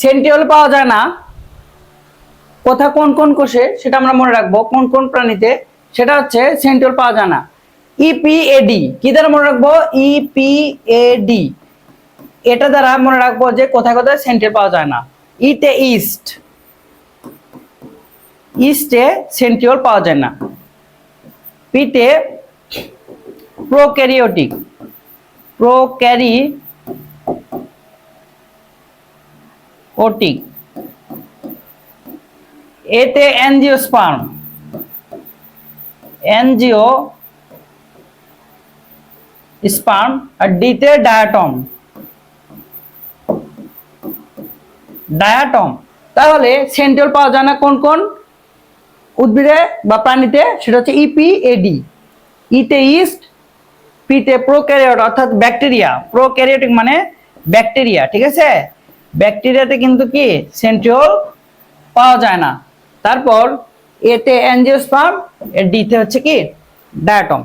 Centriole পাওয়া যায় না। কোথা কোন কোন কোষে, সেটা আমরা মনে রাখব, কোন কোন প্রাণীতে, সেটা হচ্ছে সেন্ট্রিওল পাওয়া যায় না। E ইপিএডি কি দ্বারা মনে রাখব? E ইপিএডি এটা দ্বারা মনে রাখব যে কোথায় কোথায় সেন্ট্রিওল পাওয়া যায় না। ইতে ইস্ট ইস্টে সেন্ট্রিওল পাওয়া যায় না। পিতে প্রোক্যারিওটিক প্রোক্যারি ওটিক এতে অ্যানজিওস্পার্ম এনজিও স্পার্ম আর ডিতে ডায়াটম ডায়াটম তাহলে সেন্ট্রাল পাওয়া যায় না কোন কোন? উদ্ভিদে বা প্রাণীতে, সেটা হচ্ছে ইপিএডি ইতে ইস্ট পিতে প্রোক্যারিওট অর্থাৎ ব্যাকটেরিয়া প্রোক্যারিওটিক মানে ব্যাকটেরিয়া ঠিক আছে? ব্যাকটেরিয়াতে কিন্তু কি সেন্ট্রিওল পাওয়া যায় না। তারপর এতে অ্যাঞ্জিওস্পার্ম, এর ডিতে হচ্ছে কি ডায়াটম।